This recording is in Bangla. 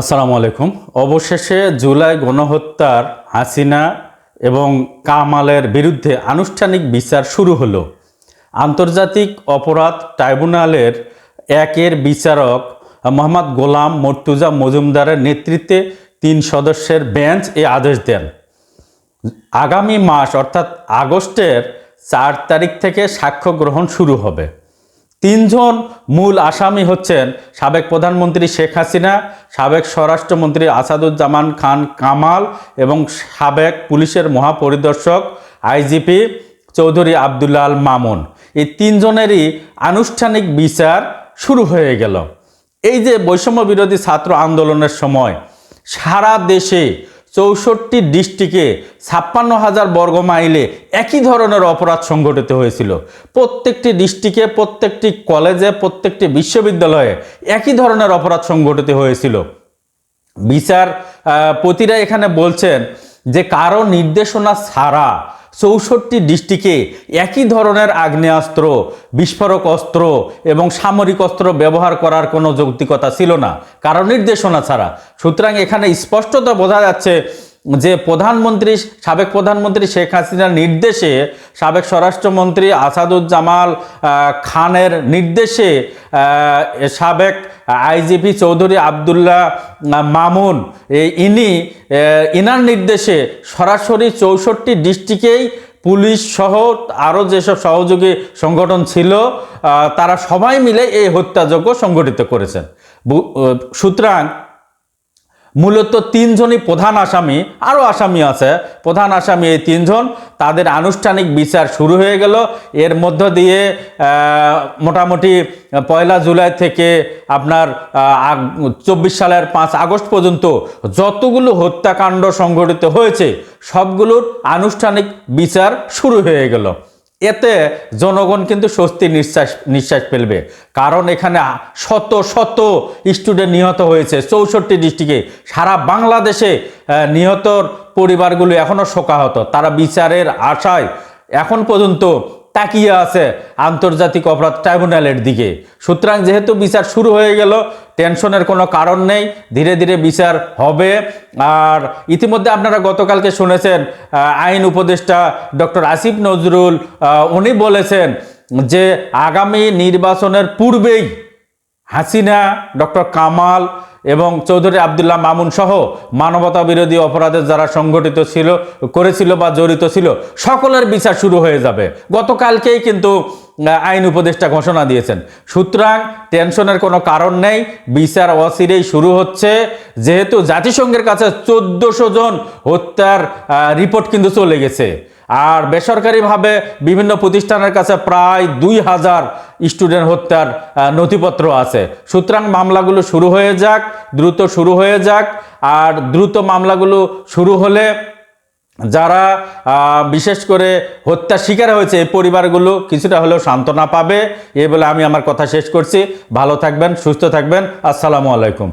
আসসালামু আলাইকুম। অবশেষে জুলাই গণহত্যার হাসিনা এবং কামালের বিরুদ্ধে আনুষ্ঠানিক বিচার শুরু হলো। আন্তর্জাতিক অপরাধ ট্রাইব্যুনালের একের বিচারক মোহাম্মদ গোলাম মর্তুজা মজুমদারের নেতৃত্বে তিন সদস্যের বেঞ্চ এ আদেশ দেন। আগামী মাস, অর্থাৎ আগস্টের চার তারিখ থেকে সাক্ষ্য গ্রহণ শুরু হবে। তিনজন মূল আসামি হচ্ছেন সাবেক প্রধানমন্ত্রী শেখ হাসিনা, সাবেক স্বরাষ্ট্রমন্ত্রী আসাদুজ্জামান খান কামাল এবং সাবেক পুলিশের মহাপরিদর্শক আইজিপি চৌধুরী আবদুল্লাহ আল মামুন। এই তিনজনেরই আনুষ্ঠানিক বিচার শুরু হয়ে গেল। এই যে বৈষম্য বিরোধী ছাত্র আন্দোলনের সময় সারা দেশে চৌষট্টি ডিস্ট্রিক্টে ছাপ্পান্ন হাজার বর্গ মাইলে একই ধরনের অপরাধ সংঘটিত হয়েছিল। প্রত্যেকটি ডিস্ট্রিক্টে, প্রত্যেকটি কলেজে, প্রত্যেকটি বিশ্ববিদ্যালয়ে একই ধরনের অপরাধ সংঘটিত হয়েছিল। বিচার প্রতিরা এখানে বলছেন যে কারও নির্দেশনা ছাড়া চৌষট্টি ডিস্ট্রিক্টে একই ধরনের আগ্নেয়াস্ত্র, বিস্ফোরক অস্ত্র এবং সামরিক অস্ত্র ব্যবহার করার কোনো যৌক্তিকতা ছিল না। কারও নির্দেশনা ছাড়া। সুতরাং এখানে স্পষ্টত বোঝা যাচ্ছে যে প্রধানমন্ত্রী, সাবেক প্রধানমন্ত্রী শেখ হাসিনার নির্দেশে সাবেক স্বরাষ্ট্রমন্ত্রী আসাদুজ্জামাল খানের নির্দেশে সাবেক আইজিপি চৌধুরী আবদুল্লাহ মামুন ইনি ইনার নির্দেশে সরাসরি চৌষট্টি ডিস্ট্রিক্টেই পুলিশ সহ আরও যেসব সহযোগী সংগঠন ছিল তারা সবাই মিলে এই হত্যাযজ্ঞ সংগঠিত করেছেন। সুতরাং মূলত তিনজনই প্রধান আসামি, আরও আসামি আছে। প্রধান আসামি এই তিনজন। তাদের আনুষ্ঠানিক বিচার শুরু হয়ে গেল। এর মধ্য দিয়ে মোটামুটি পয়লা জুলাই থেকে আপনার চব্বিশ সালের পাঁচ আগস্ট পর্যন্ত যতগুলো হত্যাকাণ্ড সংঘটিত হয়েছে, সবগুলোর আনুষ্ঠানিক বিচার শুরু হয়ে গেল। এতে জনগণ কিন্তু স্বস্তি নিঃশ্বাস নিঃশ্বাস ফেলবে। কারণ এখানে শত শত স্টুডেন্ট নিহত হয়েছে। চৌষট্টি ডিস্ট্রিক্টে সারা বাংলাদেশে নিহতর পরিবারগুলো এখনও শোকাহত। তারা বিচারের আশায় এখন পর্যন্ত তাকিয়ে আছে আন্তর্জাতিক অপরাধ ট্রাইব্যুনালের দিকে। সুতরাং যেহেতু বিচার শুরু হয়ে গেল, টেনশনের কোনো কারণ নেই, ধীরে ধীরে বিচার হবে। আর ইতিমধ্যে আপনারা গতকালকে শুনেছেন আইন উপদেষ্টা ডক্টর আসিফ নজরুল উনি বলেছেন যে আগামী নির্বাচনের পূর্বেই হাসিনা, ডক্টর কামাল এবং চৌধুরী আবদুল্লাহ মামুন সহ মানবতা বিরোধী অপরাধের যারা সংগঠিত ছিল, করেছিল বা জড়িত ছিল, সকলের বিচার শুরু হয়ে যাবে। গতকালকেই কিন্তু আইন উপদেষ্টা ঘোষণা দিয়েছেন। সুতরাং টেনশনের কোনো কারণ নেই। বিচার অচিরেই শুরু হচ্ছে। যেহেতু জাতিসংঘের কাছে চোদ্দশো জন হত্যার রিপোর্ট কিন্তু চলে গেছে। আর বেসরকারিভাবে বিভিন্ন প্রতিষ্ঠানের কাছে প্রায় দুই হাজার স্টুডেন্ট হত্যার নথিপত্র আছে। সুতরাং মামলাগুলো শুরু হয়ে যাক, দ্রুত শুরু হয়ে যাক। আর দ্রুত মামলাগুলো শুরু হলে যারা বিশেষ করে হত্যা শিকার হয়েছে এই পরিবারগুলো, কিছুটা হলেও সান্ত্বনা পাবে। এ বলে আমি আমার কথা শেষ করছি। ভালো থাকবেন, সুস্থ থাকবেন। আসসালামু আলাইকুম।